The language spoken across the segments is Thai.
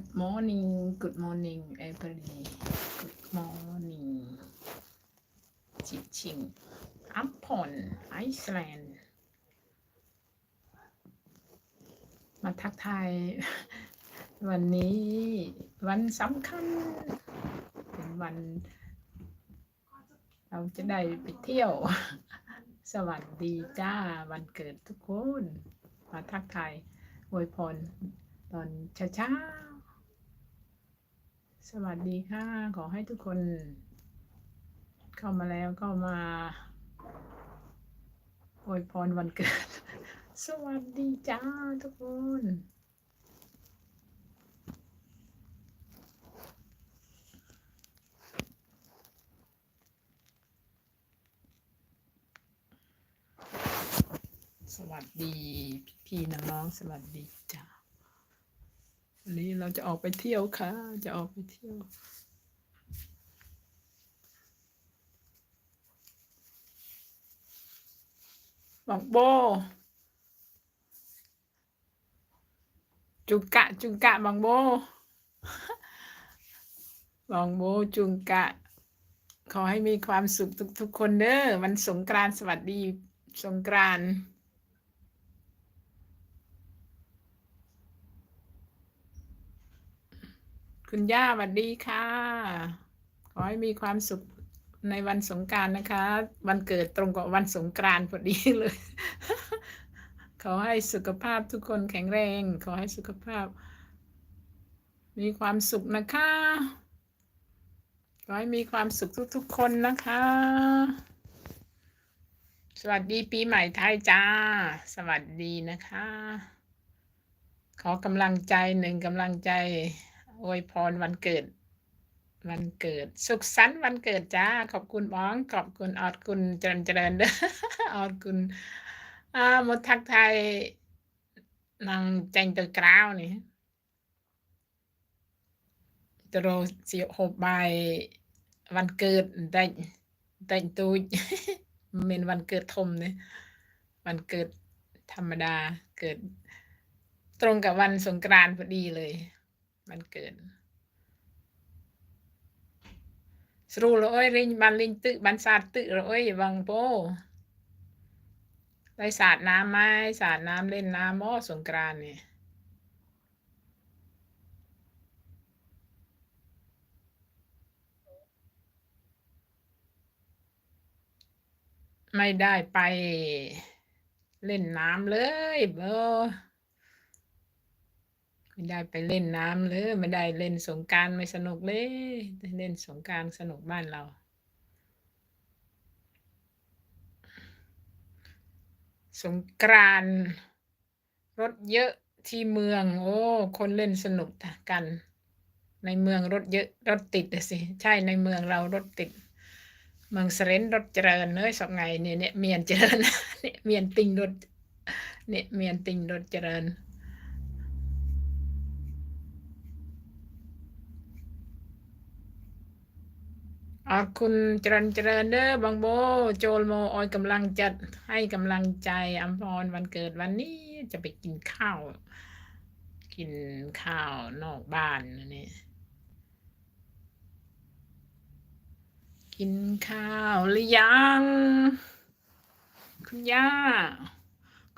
Good morning, good morning, everybody. Good morning. จิชิงอัมพอนไอซ์แลนด์มาทักทายวันนี้วันสำคัญ เป็นวัน เราจะได้ไปเที่ยว สวัสดีจ้า วันเกิดทุกคน มาทักทายอวยพรตอนเช้าๆ สวัสดีค่ะ ขอให้ทุกคน เข้ามาแล้วก็มาอวยพรวันเกิด สวัสดีจ้าทุกคนสวัสดี พี่น้องสวัสดีจ้า วันนี้เราจะออกไปเที่ยวค่ะ จะออกไปเที่ยว บอกโบ จุงกะ จุงกะบางโบบางโบจุงกะ ขอให้มีความสุขทุก ๆ คนเด้อวันสงกรานต์สวัสดีสงกรานต์ คุณย่าสวัสดีค่ะ ขอให้มีความสุขในวันสงกานต์นะคะ วันเกิดตรงกับวันสงกรานต์พอดีเลย ขอให้สุขภาพทุกคนแข็งแรง ขอให้สุขภาพ มีความสุขนะคะ ขอให้มีความสุขทุกๆคนนะคะ สวัสดีปีใหม่ไทยจ้า สวัสดีนะคะ ขอกำลังใจหนึ่งกำลังใจ อวยพรวันเกิด วันเกิด สุขสันต์วันเกิดจ้า ขอบคุณบ้อง ขอบคุณออดคุณเจริญเจริญเด้อออดคุณอ่ามดทักไทยนางแจงตัวกราวนี่ตโรเสียหกใบายวันเกิดแต่งแต่งตูยเป็นวันเกิดทมเนี่ยวันเกิดธรรมดาเกิด ตรงกับวันสงกรานต์พอดีเลย วันเกิดสรุปแล้วเอ้ยลิงบันลิงตึบันสาดตึแล้วเอ้ยบางโปได้สาดน้ำไหมสาดน้ำเล่นน้ำบ่สงกรานเนี่ยไม่ได้ไปเล่นน้ำเลยเบอ ไม่ได้ไปเล่นน้ำเลย ไม่ได้เล่นสงกานต์ไม่สนุกเลย เล่นสงกานต์สนุกบ้านเรา สงกรานรถเยอะที่เมือง โอ้ คนเล่นสนุกกัน ในเมืองรถเยอะรถติดสิ ใช่ในเมืองเรารถติด เมืองเสรนรถเจริญเนยสองไงเนี่ยเนี่ยเมียนเจริญเนี่ยเมียนติงรถเนี่ยเมียนติงรถเจริญ ขอบคุณเจริญเจริญเด้อบางโบ โจลโมออยกำลังจัดให้กำลังใจอัมพรวันเกิดวันนี้จะไปกินข้าว กินข้าวนอกบ้านนี่กินข้าวหรือยัง คุณย่า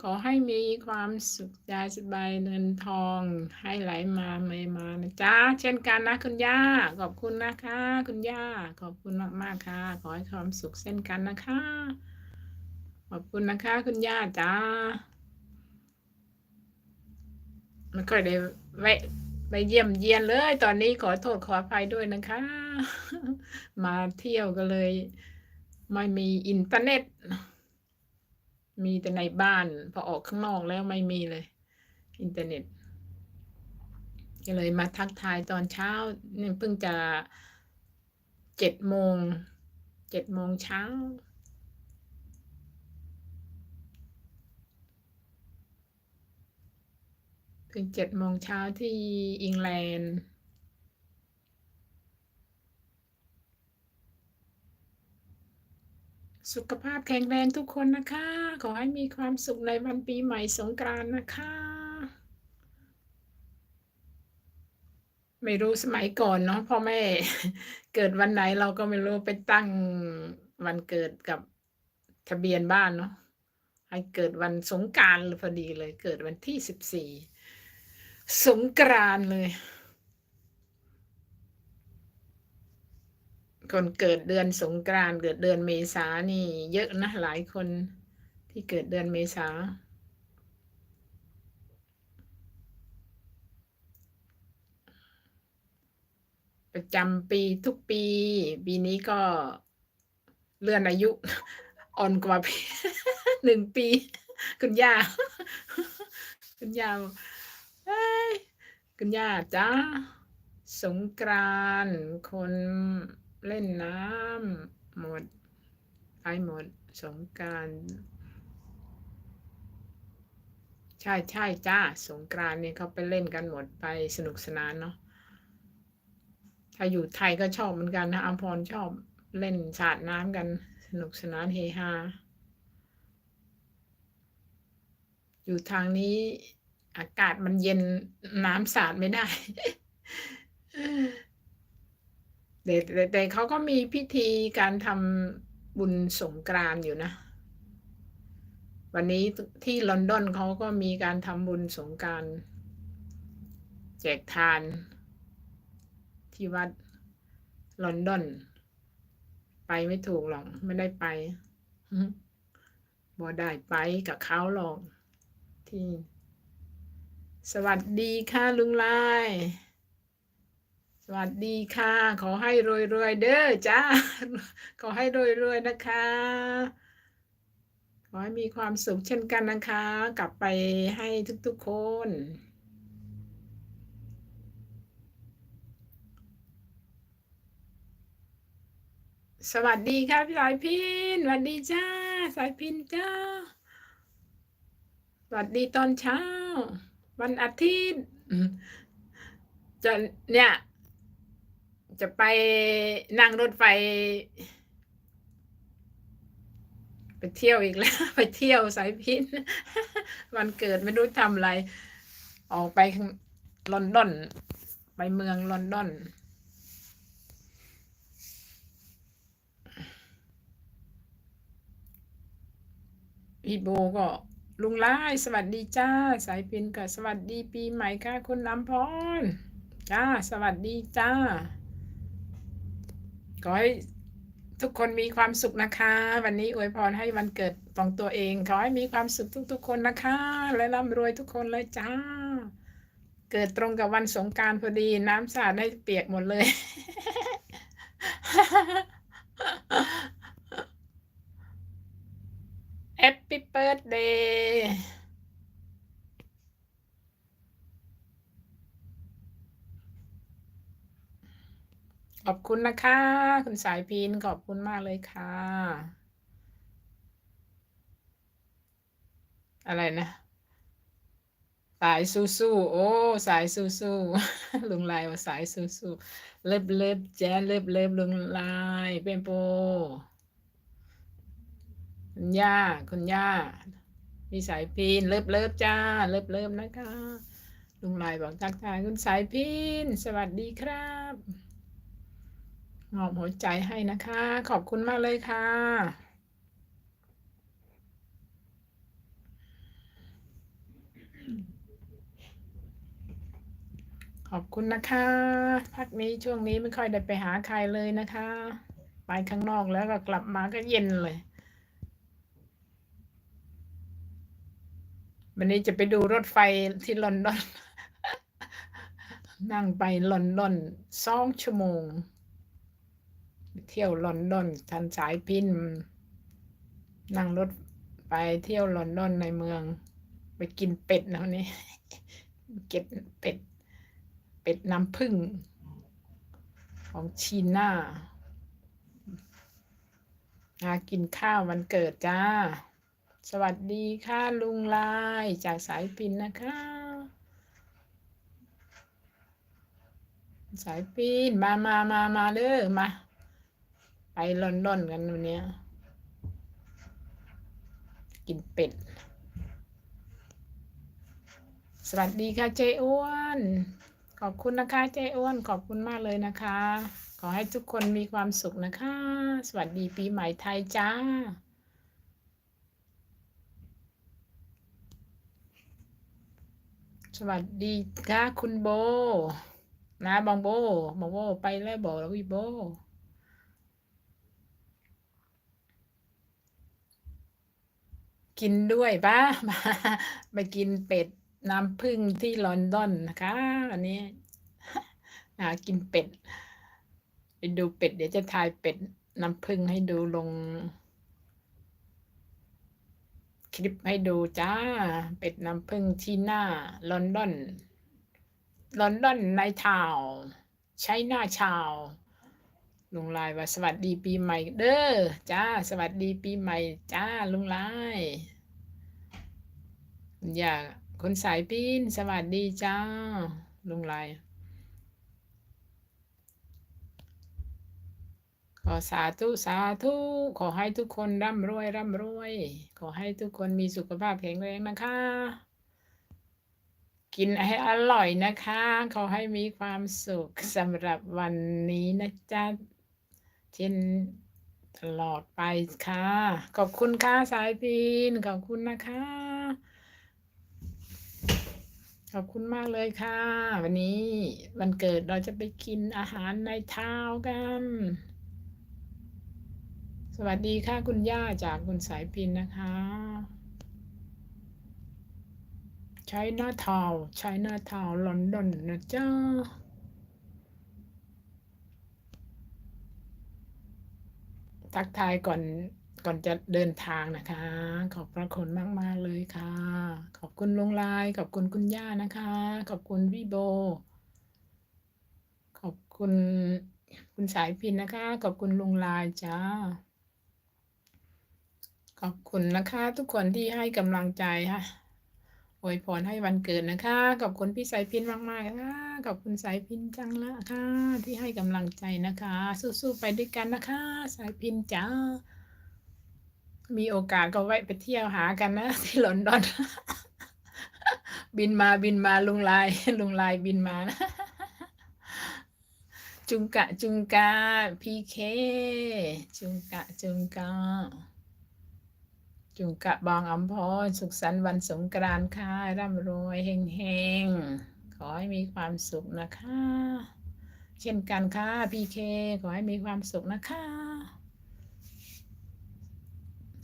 ขอให้มีความสุขใจสบายเงินทองให้ไหลมาไม่มานะจ๊ะเช่นกันนะคุณย่าขอบคุณนะคะ คุณย่าขอบคุณมากๆค่ะ ขอให้ความสุขเช่นกันนะคะ ขอบคุณนะคะ คุณย่าจ้าไม่ค่อยได้แวะไปเยี่ยมเยียนเลย ตอนนี้ขอโทษขออภัยด้วยนะคะ มาเที่ยวก็เลย ไม่มีอินเทอร์เน็ต มีแต่ในบ้าน พอออกข้างนอกแล้วไม่มีเลย อินเทอร์เน็ตก็เลยมาทักทายตอนเช้าเนี่ยเพิ่งจะเจ็ดโมงเจ็ดโมงเช้า ถึงเจ็ดโมงเช้าที่อังกฤษ สุขภาพแข็งแรงทุกคนนะคะ ขอให้มีความสุขในวันปีใหม่สงกรานต์นะคะ ไม่รู้สมัยก่อนเนาะพ่อแม่เกิดวันไหนเราก็ไม่รู้ไปตั้งวันเกิดกับทะเบียนบ้านเนาะให้เกิดวันสงกานต์พอดีเลย เกิดวันที่สิบสี่สงกรานเลย คนเกิดเดือนสงกรานเกิดเดือนเมษานี่ เยอะนะหลายคนที่เกิดเดือนเมษาประจำปีทุกปี ปีนี้ก็เลื่อนอายุ อ่อนกว่าพี่หนึ่งปี คุณย่า คุณย่าคุณย่าจ้าสงกรานคน เล่นน้ำหมดไปหมดสงกานต์ใช่ใช่จ้าสงกรานต์เนี่ยเขาไปเล่นกันหมดไปสนุกสนานเนาะถ้าอยู่ไทยก็ชอบเหมือนกันนะอัมพรชอบเล่นสาดน้ำกันสนุกสนานเฮฮาอยู่ทางนี้อากาศมันเย็นน้ำสาดไม่ได้ แต่แต่เขาก็มีพิธีการทำบุญสงกรานอยู่นะ วันนี้ที่ลอนดอนเขาก็มีการทำบุญสงกานต์แจกทาน ที่วัดลอนดอน ไปไม่ถูกหรอก ไม่ได้ไปบ่ได้ไปกับเขาหรอกที่ สวัสดีค่ะลุงลาย สวัสดีค่ะ ขอให้รวยรวยเด้อจ้า ขอให้รวยรวยนะคะ ขอให้มีความสุขเช่นกันนะคะ กลับไปให้ทุกๆคนสวัสดีค่ะพี่สายพินสวัสดีจ้า สายพินจ้า สวัสดีตอนเช้า วันอาทิตย์จะเนี่ย จะไปนั่งรถไฟ ไปเที่ยวอีกแล้ว ไปเที่ยวสายพินวันเกิดไม่รู้ทำอะไร ออกไปลอนดอน ไปเมืองลอนดอนพี่โบก็ลุงไล่สวัสดีจ้า สายพินกับสวัสดีปีใหม่ค่ะคุณน้ำพรจ้า สวัสดีจ้า ขอให้ทุกคนมีความสุขนะคะ วันนี้อวยพรให้วันเกิดของตัวเอง ขอให้มีความสุขทุก ๆ คนนะคะ และร่ำรวยทุกคนเลยจ้า เกิดตรงกับวันสงการพอดีน้ำสาดให้เปียกหมดเลย Happy birthday ขอบคุณนะคะ คุณสายพินขอบคุณมากเลยค่ะ อะไรนะ สายสู้สู้โอ้ สายสู้สู้ลุงลายว่าสายสู้สู้เล็บเล็บแจ๊เล็บเล็บลุงลายเป็นโปคุณย่าคุณย่ามีสายพินเลิฟเลิฟจ้า เลิฟเลิฟนะคะ ลุงลายบอกทักทายคุณสายพินสวัสดีครับ มอบหัวใจให้นะคะ ขอบคุณมากเลยค่ะ ขอบคุณนะคะ พักนี้ช่วงนี้ไม่ค่อยได้ไปหาใครเลยนะคะ ไปข้างนอกแล้วก็กลับมาก็เย็นเลย วันนี้จะไปดูรถไฟที่ลอนดอน นั่งไปลอนดอนสองชั่วโมง เที่ยวลอนดอนทันสายพินนั่งรถไปเที่ยวลอนดอนในเมือง ไปกินเป็ดนะวันนี้เก็บเป็ด เป็ดน้ำผึ้งของชีน่ามากินข้าววันเกิดจ้า สวัสดีค่ะลุงลายจากสายพินนะคะ สายพินมามามามาเด้อมา ไปลอนดอนกันวันนี้กินเป็ด สวัสดีค่ะเจอ้วน ขอบคุณนะคะเจ้อ้วน ขอบคุณมากเลยนะคะ ขอให้ทุกคนมีความสุขนะคะ สวัสดีปีใหม่ไทยจ้าสวัสดีค่ะคุณโบ นะบองโบบองโบไปแล้วบอกแล้ววิโบ กินด้วยปะมาไปกินเป็ดน้ำผึ้งที่ลอนดอนนะคะวันนี้หากินเป็ดไปดูเป็ด เดี๋ยวจะถ่ายเป็ดน้ำผึ้งให้ดูลง คลิปให้ดูจ้า เป็ดน้ำผึ้งที่หน้าลอนดอนลอนดอนในทาวใช้หน้าชาว ลุงลายว่าสวัสดีปีใหม่เด้อจ้าสวัสดีปีใหม่จ้าลุงลายอยากคนสายปีนสวัสดีจ้าลุงลายขอสาธุสาธุขอให้ทุกคนร่ำรวยร่ำรวย ขอให้ทุกคนมีสุขภาพแข็งแรงนะคะ กินให้อร่อยนะคะ ขอให้มีความสุขสำหรับวันนี้นะจ๊ะ เช่นตลอดไปค่ะ ขอบคุณค่ะสายพินขอบคุณนะคะ ขอบคุณมากเลยค่ะ วันนี้วันเกิดเราจะไปกินอาหารในท้าวกัน สวัสดีค่ะคุณย่าจากคุณสายพินนะคะใช้หน้าทาวใช้หน้าทาวลอนดอนนะเจ๊ะ ทักทายก่อนก่อนจะเดินทางนะคะ ขอบพระคุณมากๆเลยค่ะ ขอบคุณลุงลายขอบคุณคุณย่านะคะ ขอบคุณพี่โบ ขอบคุณคุณสายพินนะคะ ขอบคุณลุงลายจ้า ขอบคุณนะคะ ทุกคนที่ให้กำลังใจค่ะ อวยพรให้วันเกิดนะคะ ขอบคุณพี่สายพินมากๆค่ะขอบคุณสายพินจังละค่ะ ที่ให้กำลังใจนะคะ สู้ๆไปด้วยกันนะคะ สายพินจ้า มีโอกาสก็แวะไปเที่ยวหากันนะ ที่ลอนดอน บินมาบินมาลุงลาย ลุงลายบินมานะจุงกะ จุงกาพีเค จุงกะ จุงกา จุงกะบางอำพรสุขสันต์วันสงกรานต์ค่ะ ร่ำรวยเฮงเฮงๆ ขอให้มีความสุขนะคะ เช่นกันค่ะพีเคขอให้มีความสุขนะคะ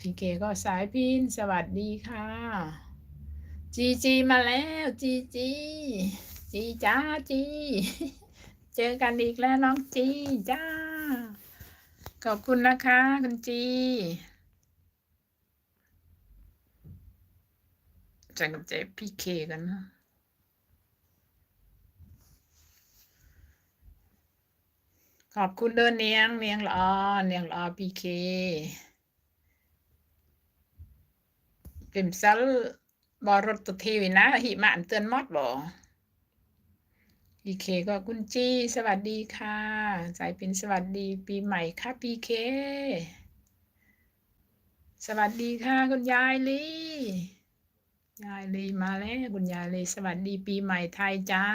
พีเคก็สายพินสวัสดีค่ะจีจีมาแล้วจีจีจีจ้าจี เจอกันอีกแล้วน้องจีจ้าขอบคุณนะคะ คุณจี จกับใจพี่เคกันนะขอบคุณเดินเนียงเนียงละอเนียงละอพี่เคปิมซัลบอรถตุทีวินะหิมะอันเตือนมอดบ่พีเคก็คุณจี้สวัสดีค่ะ สายเป็นสวัสดีปีใหม่ค่ะพีเค สวัสดีค่ะ คุณยายลี่ ยายลีมาแล้วคุณยายลีสวัสดีปีใหม่ไทยจ้า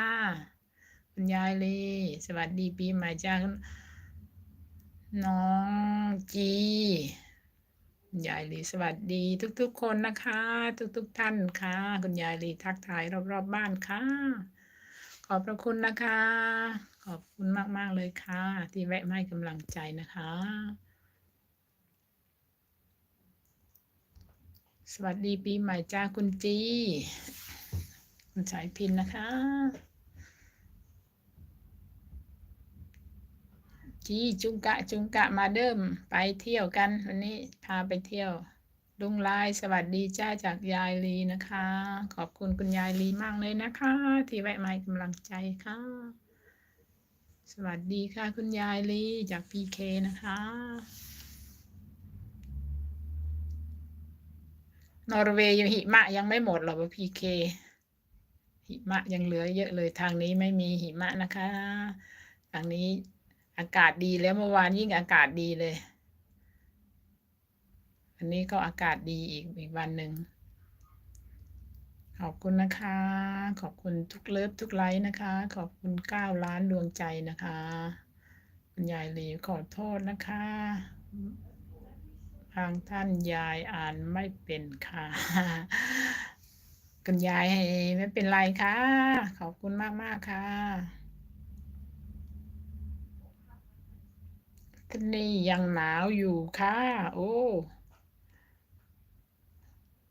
คุณยายลีสวัสดีปีใหม่จ้าน้องจีคุณยายลีสวัสดีทุกๆคนนะคะ ทุกๆท่านค่ะ คุณยายลีทักทายรอบๆบ้านค่ะ ขอบพระคุณนะคะ ขอบคุณมากๆเลยค่ะ ที่แวะมาให้กำลังใจนะคะ สวัสดีปีใหม่จ้าคุณจี คุณสายพินนะคะ จีจุงกะจุงกะมาเดิมไปเที่ยวกัน วันนี้พาไปเที่ยวลุงลายสวัสดีจ้าจากยายลีนะคะ ขอบคุณคุณยายลีมากเลยนะคะ ที่แวะมากำลังใจค่ะ สวัสดีค่ะคุณยายลีจากพีเคนะคะ นอร์เวย์ยังหิมะยังไม่หมดหรอกพีเคหิมะยังเหลือเยอะเลยทางนี้ไม่มีหิมะนะคะ ทางนี้อากาศดีแล้วเมื่อวานยิ่งอากาศดีเลยวันนี้ก็อากาศดีอีกอีกวันหนึ่งขอบคุณนะคะ ขอบคุณทุกเลิฟทุกไลค์นะคะ ขอบคุณเก้าล้านดวงใจนะคะ คุณยายหลีขอโทษนะคะ บางท่านยายอ่านไม่เป็นค่ะคุณยายไม่เป็นไรค่ะ ขอบคุณมากมากค่ะที่นี่ยังหนาวอยู่ค่ะ โอ้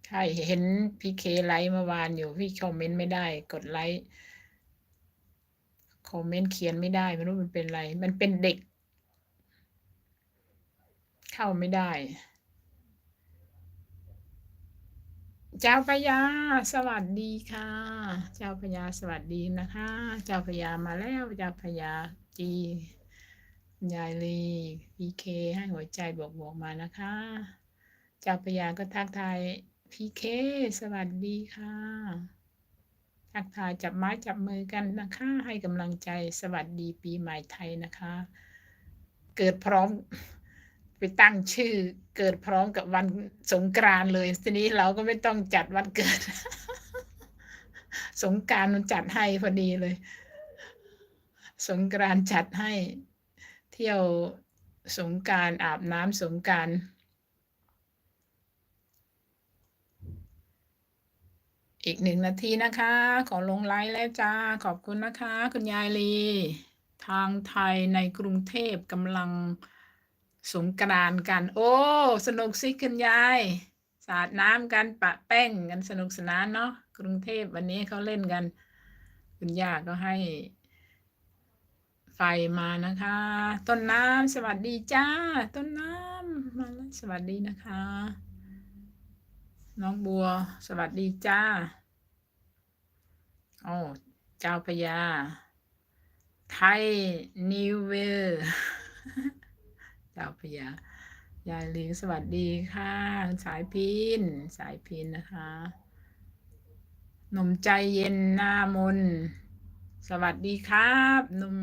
ใช่เห็นพี่เคไลฟ์เมื่อวานอยู่พี่คอมเมนต์ไม่ได้ กดไลค์คอมเมนต์เขียนไม่ได้ไม่รู้มันเป็นไร มันเป็นเด็ก เข้าไม่ได้ เจ้าพญาสวัสดีค่ะ เจ้าพญาสวัสดีนะคะ เจ้าพญามาแล้วเจ้าพญาจียายลีพีเคให้หัวใจบวกบวกมานะคะ เจ้าพญาก็ทักทายพีเคสวัสดีค่ะ ทักทายจับไม้จับมือกันนะคะ ให้กำลังใจสวัสดีปีใหม่ไทยนะคะ เกิดพร้อม ไปตั้งชื่อเกิดพร้อมกับวันสงกรานต์เลยทีนี้เราก็ไม่ต้องจัดวันเกิด สงกานต์มันจัดให้พอดีเลย สงกรานต์จัดให้ เที่ยวสงการอาบน้ำสงการอีกหนึ่งนาทีนะคะ ขอลงไลน์แล้วจ้า ขอบคุณนะคะ คุณยายลี ทางไทยในกรุงเทพกำลัง สงกรานต์กัน โอ้ สนุกสิคุณยาย สาดน้ำกันปะแป้งกันสนุกสนานเนาะกรุงเทพวันนี้เขาเล่นกัน คุณย่าก็ให้ ไฟมานะคะ ต้นน้ำสวัสดีจ้า ต้นน้ำมาแล้วสวัสดีนะคะ น้องบัว สวัสดีจ้าโอ้เจ้าพญาไทยนิวเวอร์ เจ้าพญายายลิงสวัสดีค่ะ สายพิน สายพินนะคะหนุ่มใจเย็นหน้ามน สวัสดีครับหนุ่ม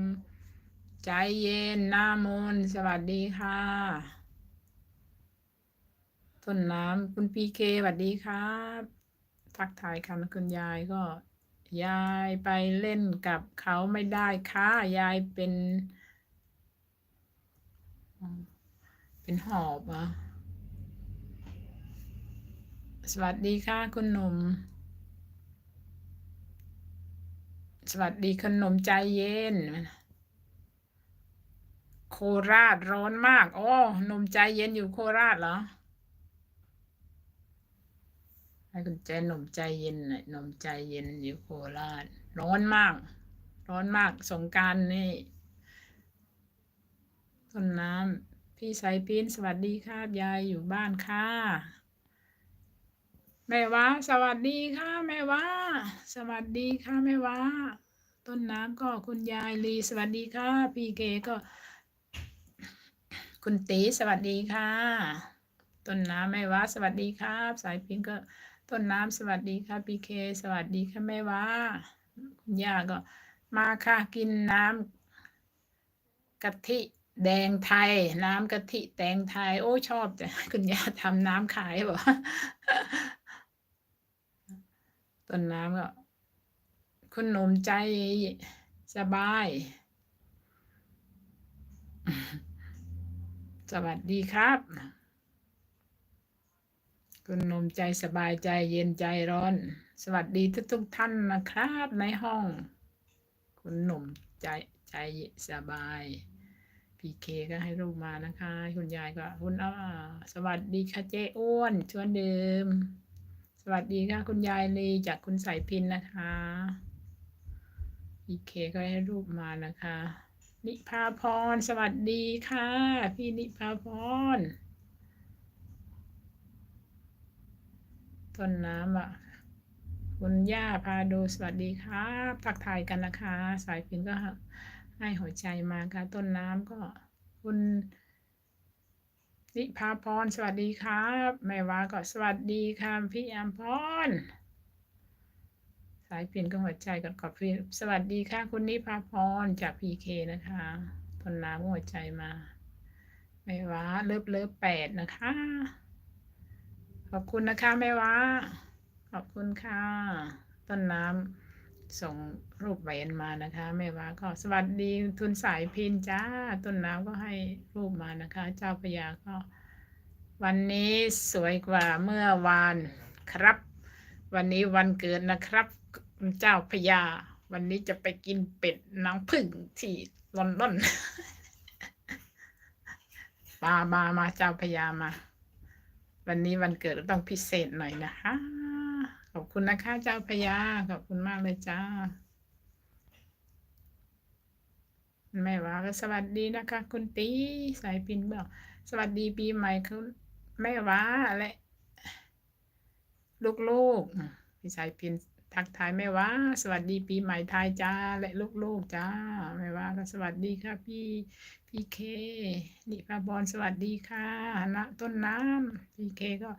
ใจเย็นหน้ามน สวัสดีค่ะ ต้นน้ำคุณพีเคสวัสดีครับ ทักทายค่ะคุณยายก็ ยายไปเล่นกับเขาไม่ได้ค่ะ ยายเป็น เป็นหอบอะสวัสดีค่ะคุณหนุ่ม สวัสดีคุณหนุ่มใจเย็น โคราชร้อนมาก โอ้หนุ่มใจเย็นอยู่โคราชเหรอให้คุณใจหนุ่มใจเย็นหน่อยหนุ่มใจเย็นอยู่โคราช ร้อนมาก ร้อนมากสงการนี่ นน้ำพี่สายพินสวัสดีครับยายอยู่บ้านค่ะแม่ว้าสวัสดีค่ะแม่ว้าสวัสดีค่ะแม่ว้าต้นน้ำก็คุณยายลีสวัสดีค่ะ พี่เกก็ คุณตีสวัสดีค่ะ ต้นน้ำแม่ว้าสวัสดีครับ สายพินก็ต้นน้ำสวัสดีค่ะพี่เคสวัสดีค่ะแม่ว้าคุณย่าก็มาค่ะกินน้ำกะทิ แดงไทย น้ำกะทิแดงไทย โอ้ชอบจ้ะคุณย่าทำน้ำขายบอกต้นน้ำก็ คุณหนุ่มใจสบาย สวัสดีครับ คุณหนุ่มใจสบายใจเย็นใจร้อน สวัสดีทุกทุกท่านนะครับ ในห้อง คุณหนุ่มใจใจสบาย พีเคก็ให้รูปมานะคะ คุณยายก็คุณอ้าสวัสดีค่ะเจ้อ้วนชวนเดิม สวัสดีค่ะ คุณยายลีจากคุณสายพินนะคะพีเคก็ให้รูปมานะคะ นิพาพร สวัสดีค่ะ พี่นิพาพรต้นน้ำอะคุณย่าพาดูสวัสดีครับทักทายกันนะคะ สายพินก็ ให้หัวใจมาค่ะ ต้นน้ำก็คุณนิพาพร สวัสดีครับแม่วาก็สวัสดีค่ะพี่อัมพร สายพินก็หัวใจกับกอบพี่สวัสดีค่ะ คุณนิพาพรจากพีเคนะคะ ต้นน้ำหัวใจมาแม่วาเลิฟเลิฟแปดนะคะ ขอบคุณนะคะแม่วาขอบคุณค่ะ ต้นน้ำ ส่งรูปแหวนมานะคะแม่ว่าก็สวัสดีทุนสายพินจ้าต้นน้ำก็ให้รูปมานะคะ เจ้าพยาก็ วันนี้สวยกว่าเมื่อวานครับ วันนี้วันเกิดนะครับ เจ้าพยา วันนี้จะไปกินเป็ดน้ำผึ้งที่ลอนดอนมามามาเจ้าพยามา วันนี้วันเกิดต้องพิเศษหน่อยนะคะ ขอบคุณนะคะเจ้าพยาขอบคุณมากเลยจ้า แม่ว่าก็สวัสดีนะคะ คุณตีสายพินบอกสวัสดีปีใหม่คุณแม่ว่าและลูกๆอืมพี่สายพินทักทายแม่ว่า สวัสดีปีใหม่ไทยจ้า และลูกๆจ้าแม่ว่าก็สวัสดีค่ะพี่พี่เคนิพาบอลสวัสดีค่ะณต้นน้ำพี่เคก็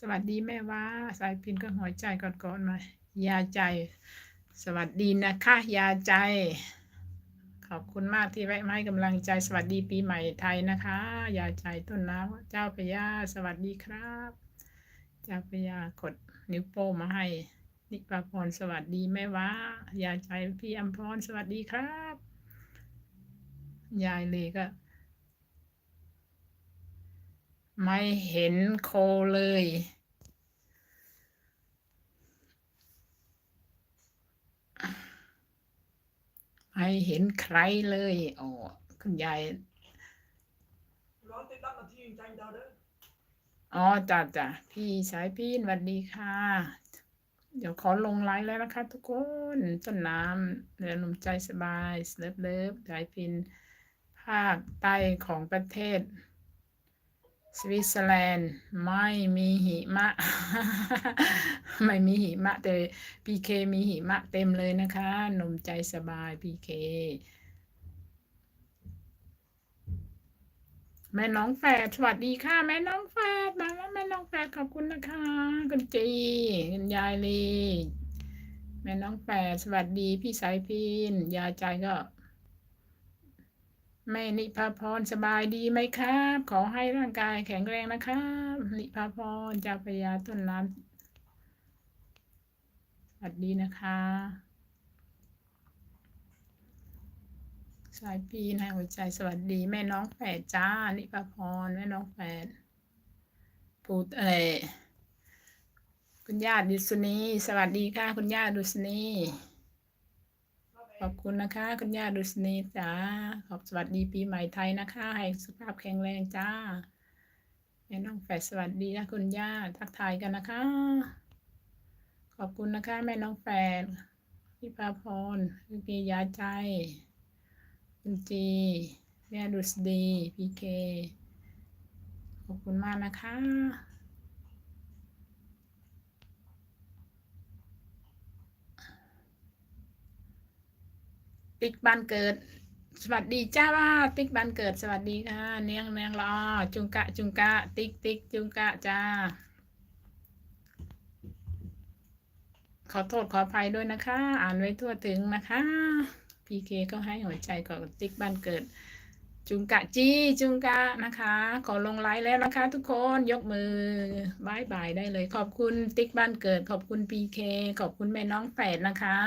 สวัสดีแม่ว่า สายพินก็หัวใจกอดๆมา ยาใจ สวัสดีนะคะยาใจ ขอบคุณมากที่แวะมาให้กำลังใจ สวัสดีปีใหม่ไทยนะคะ ยาใจต้นน้ำเจ้าพยาสวัสดีครับ เจ้าพยากดนิ้วโป้งมาให้ นิปาพรสวัสดีแม่ว้ายาใจพี่อัมพรสวัสดีครับ ยายเลยก็ ไม่เห็นโคเลย ไม่เห็นใครเลยอ๋อคุณยายร้อนติดรับนาทีใจเดาเด้ออ๋อจ้ะจ้ะพี่สายพินสวัสดีค่ะ เดี๋ยวขอลงไลน์แล้วนะคะทุกคนต้นน้ำเรือหนุ่มใจสบายเลิฟเลิฟสายพิน ภาคใต้ของประเทศ สวิตเซอร์แลนด์ไม่มีหิมะ ไม่มีหิมะ แต่พีเคมีหิมะเต็มเลยนะคะหนุ่มใจสบายพีเคแม่น้องแฝดสวัสดีค่ะ แม่น้องแฝดมาแล้วแม่น้องแฝดขอบคุณนะคะคุณจีคุณยายลีแม่น้องแฝดสวัสดีพี่สายพินยาใจก็ แม่นิพาพรสบายดีไหมครับ ขอให้ร่างกายแข็งแรงนะครับนิพาพรจ้าพยาต้นน้ำสวัสดีนะคะ สายพีนะหัวใจสวัสดี แม่น้องแฝดจ้า นิพาพรแม่น้องแฝดพูดเออคุณย่าดุษณีสวัสดีค่ะ คุณย่าดุษณี ขอบคุณนะคะ คุณย่าดุษณีจ้าขอบสวัสดีปีใหม่ไทยนะคะ ให้สุขภาพแข็งแรงจ้าแม่น้องแฝดสวัสดีนะคุณย่าทักทายกันนะคะ ขอบคุณนะคะ แม่น้องแฝดนิพาพรคุณปียาใจ คุณจีแม่ดุษดีพีเคขอบคุณมากนะคะ ติ๊กบ้านเกิด สวัสดีจ้าว่าติ๊กบ้านเกิดสวัสดีค่ะเนียงเนียงรอจุงกะจุงกะ ติ๊กติ๊กจุงกะจ้า ขอโทษขออภัยด้วยนะคะ อ่านไว้ทั่วถึงนะคะพีเคก็ให้หัวใจกับติ๊กบ้านเกิด จุงกะจีจุงกะนะคะ ขอลงไลน์แล้วนะคะ ทุกคนยกมือบายบายได้เลย ขอบคุณติ๊กบ้านเกิด ขอบคุณพีเคขอบคุณแม่น้องแฝดนะคะ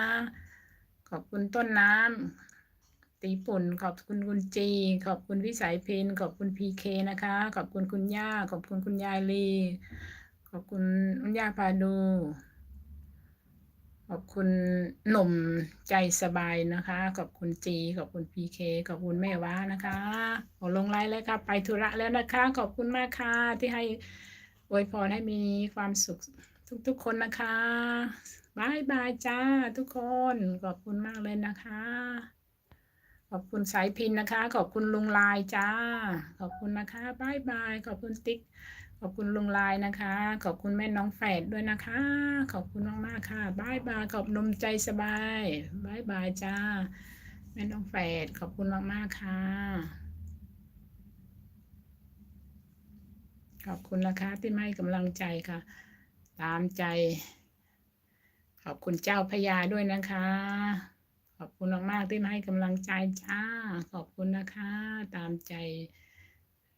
อบคุณต้นน้ำตีปุ่น ขอบคุณคุณจี ขอบคุณวิสัยเพนขอบคุณพีเคนะคะ ขอบคุณคุณย่า ขอบคุณคุณยายลี ขอบคุณคุณย่าพาดู ขอบคุณหนุ่มใจสบายนะคะ ขอบคุณจี ขอบคุณพีเคขอบคุณแม่ว้านะคะขอลงไลน์เลยค่ะ ไปธุระแล้วนะคะ ขอบคุณมากค่ะที่ให้อวยพรให้มีความสุขทุกๆคนนะคะ บายบายจ้าทุกคนขอบคุณมากเลยนะคะ ขอบคุณสายพินนะคะ ขอบคุณลุงลายจ้า ขอบคุณนะคะบายบายขอบคุณติ๊ก ขอบคุณลุงลายนะคะ ขอบคุณแม่น้องแฝดด้วยนะคะ ขอบคุณมากมากค่ะบายบายขอบนมใจสบายบายบายจ้า แม่น้องแฝดขอบคุณมากมากๆค่ะขอบคุณนะคะที่ให้กำลังใจค่ะ ตามใจ ขอบคุณเจ้าพระยาด้วยนะคะ ขอบคุณมากๆที่มาให้กำลังใจจ้า ขอบคุณนะคะ ตามใจ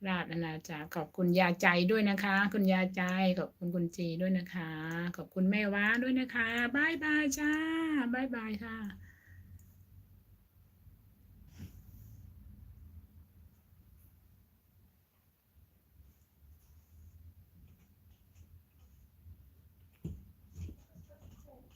ราชอาณาจักรขอบคุณยาใจด้วยนะคะ คุณยาใจ ขอบคุณคุณจีด้วยนะคะ ขอบคุณแม่ว้าด้วยนะคะบายบายจ้าบายบายค่ะ